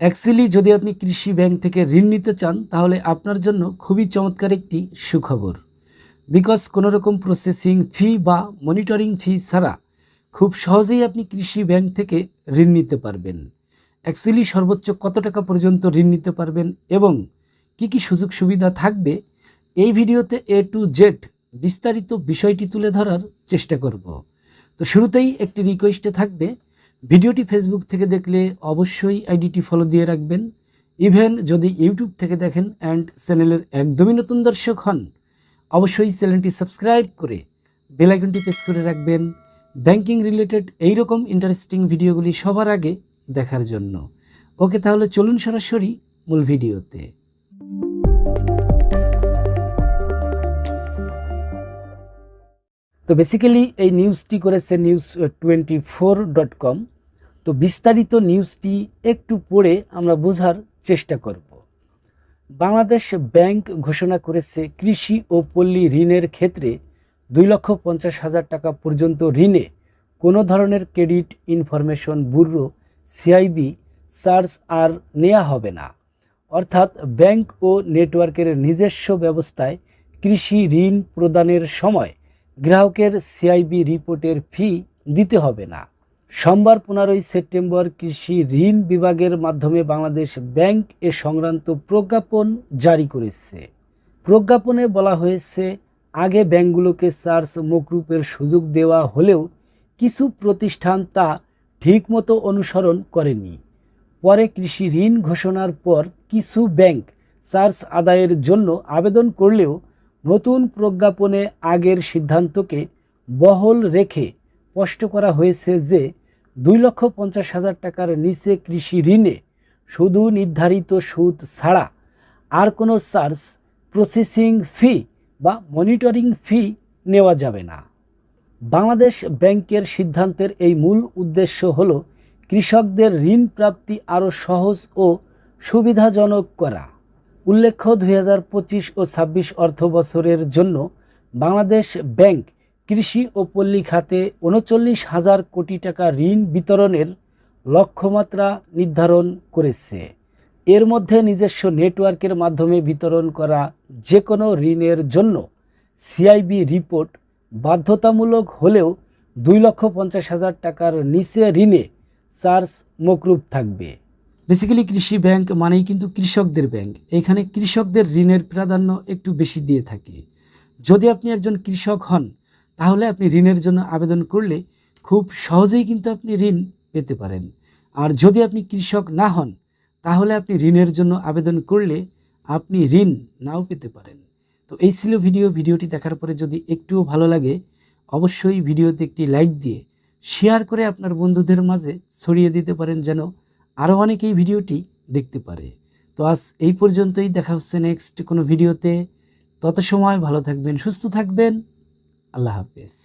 Actually যদি আপনি কৃষি ব্যাংক থেকে ঋণ নিতে চান, তাহলে আপনার জন্য খুবই চমৎকার একটি সুখবর। বিকজ কোনো রকম প্রসেসিং ফি বা মনিটরিং ফি ছাড়া খুব সহজেই আপনি কৃষি ব্যাংক থেকে ঋণ নিতে পারবেন। অ্যাকচুয়ালি সর্বোচ্চ কত টাকা পর্যন্ত ঋণ নিতে পারবেন এবং কি কি সুযোগ সুবিধা থাকবে, এই ভিডিওতে এ টু জেড বিস্তারিত বিষয়টি তুলে ধরার চেষ্টা করব। তো শুরুতেই একটি রিকোয়েস্টে থাকবে ভিডিওটি ফেসবুক থেকে দেখলে অবশ্যই আইডিটি ফলো দিয়ে রাখবেন। ইভেন যদি ইউটিউব থেকে দেখেন অ্যান্ড চ্যানেলের একদমই নতুন দর্শক হন, অবশ্যই চ্যানেলটি সাবস্ক্রাইব করে বেল আইকনটি প্রেস করে রাখবেন। ব্যাংকিং রিলেটেড এইরকম ইন্টারেস্টিং ভিডিওগুলি সবার আগে দেখার জন্য। ওকে তাহলে চলুন সরাসরি মূল ভিডিওতে। তো বেসিক্যালি এই নিউজটি করেছে news twenty four dot com তো বিস্তারিত নিউজটি একটু পড়ে আমরা বোঝার চেষ্টা করব। বাংলাদেশ ব্যাংক ঘোষণা করেছে কৃষি ও পল্লী ঋণের ক্ষেত্রে দুই লক্ষ পঞ্চাশ হাজার টাকা পর্যন্ত ঋণে কোনো ধরনের credit information bureau CIB charge আর নেওয়া হবে না। অর্থাৎ ব্যাংক ও নেটওয়ার্কের নিজস্ব ব্যবস্থায় কৃষি ঋণ প্রদানের সময় গ্রাহকের সিআইবি রিপোর্টের ফি দিতে হবে না। সোমবার পনেরোই সেপ্টেম্বর কৃষি ঋণ বিভাগের মাধ্যমে বাংলাদেশ ব্যাংক এ সংক্রান্ত প্রজ্ঞাপন জারি করেছে। প্রজ্ঞাপনে বলা হয়েছে, আগে ব্যাংকগুলোকে চার্জ মকরুপের সুযোগ দেওয়া হলেও কিছু প্রতিষ্ঠান তা ঠিকমতো অনুসরণ করেনি। পরে কৃষি ঋণ ঘোষণার পর কিছু ব্যাংক চার্জ আদায়ের জন্য আবেদন করলেও নতুন প্রজ্ঞাপনে আগের সিদ্ধান্তকে বহল রেখে স্পষ্ট করা হয়েছে যে দুই লক্ষ পঞ্চাশ হাজার টাকার নিচে কৃষি ঋণে শুধু নির্ধারিত সুদ ছাড়া আর কোনো চার্জ, প্রসেসিং ফি বা মনিটরিং ফি নেওয়া যাবে না। বাংলাদেশ ব্যাংকের সিদ্ধান্তের এই মূল উদ্দেশ্য হল কৃষকদের ঋণ প্রাপ্তি আরও সহজ ও সুবিধাজনক করা। উল্লেখ্য, দুই হাজার পঁচিশ ও ছাব্বিশ অর্থ বছরের জন্য বাংলাদেশ ব্যাংক কৃষি ও পল্লী খাতে উনচল্লিশ হাজার কোটি টাকা ঋণ বিতরণের লক্ষ্যমাত্রা নির্ধারণ করেছে। এর মধ্যে নিজস্ব নেটওয়ার্কের মাধ্যমে বিতরণ করা যে কোনো ঋণের জন্য সিআইবি রিপোর্ট বাধ্যতামূলক হলেও দুই লক্ষ পঞ্চাশ হাজার টাকার নিচে ঋণে চার্জ মকরুপ থাকবে। বেসিক্যালি কৃষি ব্যাংক মানেই কিন্তু কৃষকদের ব্যাংক। এখানে কৃষকদের ঋণের প্রাধান্য একটু বেশি দিয়ে থাকে। যদি আপনি একজন কৃষক হন তাহলে আপনি ঋণের জন্য আবেদন করলে খুব সহজেই কিন্তু আপনি ঋণ পেতে পারেন। আর যদি আপনি কৃষক না হন, তাহলে আপনি ঋণের জন্য আবেদন করলে আপনি ঋণ নাও পেতে পারেন। তো এই ছিল ভিডিও। ভিডিওটি দেখার পরে যদি একটুও ভালো লাগে, অবশ্যই ভিডিওতে একটি লাইক দিয়ে শেয়ার করে আপনার বন্ধুদের মাঝে ছড়িয়ে দিতে পারেন যেন আরও অনেকেই ভিডিওটি দেখতে পারে। তো আজ এই পর্যন্তই। দেখা হচ্ছে নেক্সট কোনো ভিডিওতে। তত সময় ভালো থাকবেন, সুস্থ থাকবেন। আল্লাহ হাফেজ।